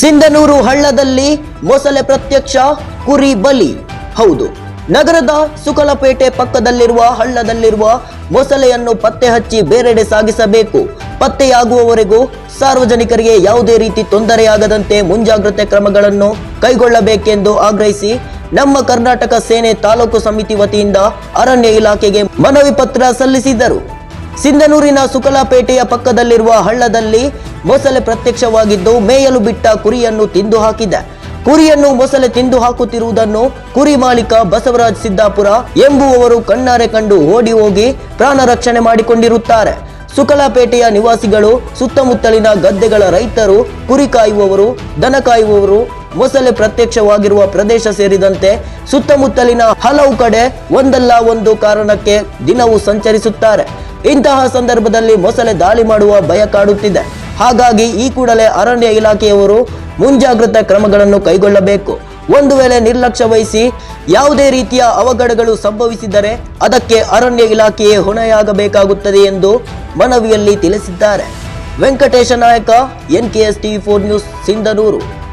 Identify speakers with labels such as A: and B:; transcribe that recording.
A: ಸಿಂಧನೂರು ಹಳ್ಳದಲ್ಲಿ ಮೊಸಳೆ ಪ್ರತ್ಯಕ್ಷ ಕುರಿ ಬಲಿ. ಹೌದು, ನಗರದ ಸುಕಲಪೇಟೆ ಪಕ್ಕದಲ್ಲಿರುವ ಹಳ್ಳದಲ್ಲಿರುವ ಮೊಸಳೆಯನ್ನು ಪತ್ತೆ ಹಚ್ಚಿ ಬೇರೆಡೆ ಸಾಗಿಸಬೇಕು. ಪತ್ತೆಯಾಗುವವರೆಗೂ ಸಾರ್ವಜನಿಕರಿಗೆ ಯಾವುದೇ ರೀತಿ ತೊಂದರೆಯಾಗದಂತೆ ಮುಂಜಾಗ್ರತೆ ಕ್ರಮಗಳನ್ನು ಕೈಗೊಳ್ಳಬೇಕೆಂದು ಆಗ್ರಹಿಸಿ ನಮ್ಮ ಕರ್ನಾಟಕ ಸೇನೆ ತಾಲೂಕು ಸಮಿತಿ ವತಿಯಿಂದ ಅರಣ್ಯ ಇಲಾಖೆಗೆ ಮನವಿ ಪತ್ರ ಸಲ್ಲಿಸಿದರು. ಸಿಂಧನೂರಿನ ಸುಕಲಾಪೇಟೆಯ ಪಕ್ಕದಲ್ಲಿರುವ ಹಳ್ಳದಲ್ಲಿ ಮೊಸಳೆ ಪ್ರತ್ಯಕ್ಷವಾಗಿದ್ದು ಮೇಯಲು ಬಿಟ್ಟ ಕುರಿಯನ್ನು ತಿಂದು ಹಾಕಿದೆ. ಕುರಿಯನ್ನು ಮೊಸಳೆ ತಿಂದು ಹಾಕುತ್ತಿರುವುದನ್ನು ಕುರಿ ಮಾಲೀಕ ಬಸವರಾಜ್ ಸಿದ್ದಾಪುರ ಎಂಬುವವರು ಕಣ್ಣಾರೆ ಕಂಡು ಓಡಿ ಹೋಗಿ ಪ್ರಾಣ ರಕ್ಷಣೆ ಮಾಡಿಕೊಂಡಿರುತ್ತಾರೆ. ಸುಕಲಾಪೇಟೆಯ ನಿವಾಸಿಗಳು, ಸುತ್ತಮುತ್ತಲಿನ ಗದ್ದೆಗಳ ರೈತರು, ಕುರಿ ಕಾಯುವವರು, ದನ ಕಾಯುವವರು, ಮೊಸಳೆ ಪ್ರತ್ಯಕ್ಷವಾಗಿರುವ ಪ್ರದೇಶ ಸೇರಿದಂತೆ ಸುತ್ತಮುತ್ತಲಿನ ಹಲವು ಕಡೆ ಒಂದಲ್ಲ ಒಂದು ಕಾರಣಕ್ಕೆ ದಿನವೂ ಸಂಚರಿಸುತ್ತಾರೆ. ಇಂತಹ ಸಂದರ್ಭದಲ್ಲಿ ಮೊಸಳೆ ದಾಳಿ ಮಾಡುವ ಭಯ ಕಾಡುತ್ತಿದೆ. ಹಾಗಾಗಿ ಈ ಕೂಡಲೇ ಅರಣ್ಯ ಇಲಾಖೆಯವರು ಮುಂಜಾಗ್ರತಾ ಕ್ರಮಗಳನ್ನು ಕೈಗೊಳ್ಳಬೇಕು. ಒಂದು ವೇಳೆ ನಿರ್ಲಕ್ಷ್ಯ ವಹಿಸಿ ಯಾವುದೇ ರೀತಿಯ ಅವಘಡಗಳು ಸಂಭವಿಸಿದರೆ ಅದಕ್ಕೆ ಅರಣ್ಯ ಇಲಾಖೆಯೇ ಹೊಣೆಯಾಗಬೇಕಾಗುತ್ತದೆ ಎಂದು ಮನವಿಯಲ್ಲಿ ತಿಳಿಸಿದ್ದಾರೆ. Venkatesha Nayaka, N K S TV four news, Sindhanur.